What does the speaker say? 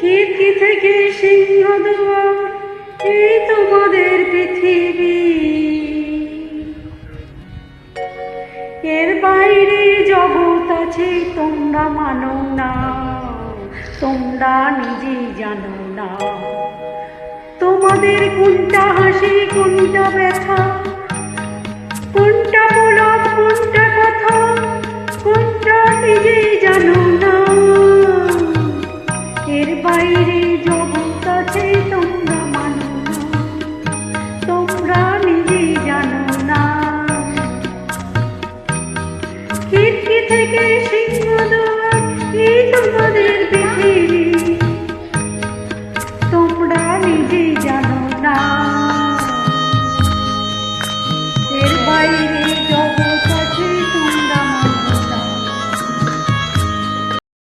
খিড়কি থেকে সিংহ দুয়ার এই তোমাদের পৃথিবী। এর বাইরে জগৎ আছে, তোমরা মানো না, তোমরা নিজেই জানো না। তোমাদের কোনটা হাসি, কোনটা ব্যথা বাইরে জগৎ তোমরা মানো তোমরা নিজেই জানো না। খিড়কি থেকে